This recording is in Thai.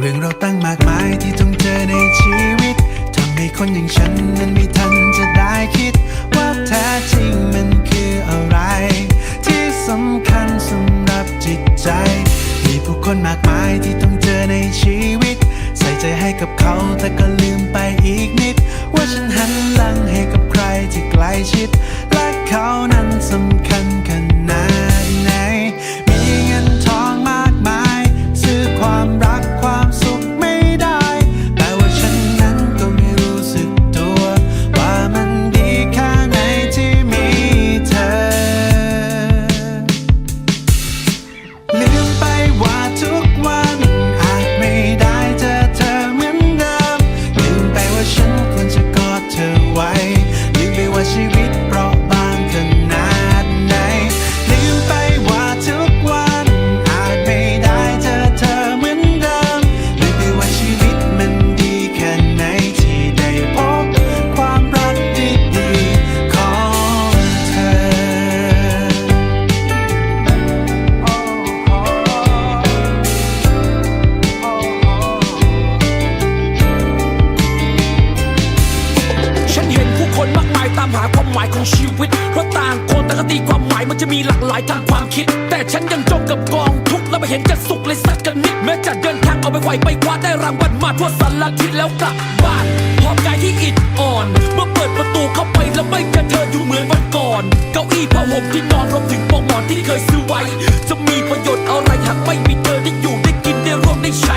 เรื่องเราตั้งมากมายที่ต้องเจอในชีวิตทำให้คนอย่างฉันนั้นไม่ทันจะได้คิด ว่าแท้จริงมันคืออะไร ที่สำคัญสำหรับจิตใจ มีผู้คนมากมายที่ต้องเจอในชีวิต ใส่ใจให้กับเขาแต่ก็ลืมไปาความหมายของชีวิต เพราะต่างคนต่างก็ตีความหมายมันจะมีหลากหลายทางความคิด แต่ฉันยังจมกับกองทุกข์และไม่เห็นจะสุขเลยสักกันนิด แม้จะเดินทางเอาไปไหวไปคว้าได้รางวัลมาทั่วสารทิศแล้วกลับบ้านหอบกายที่อิดอ่อน เมื่อเปิดประตูเข้าไปแล้วไม่เจอเธออยู่เหมือนวันก่อน เก้าอี้ผ้าห่มที่นอนรวมถึงปอกหมอนที่เคยซื้อไว้ จะมีประโยชน์อะไรหากไม่มีเธอได้อยู่ได้กินได้ร่วมได้ใช้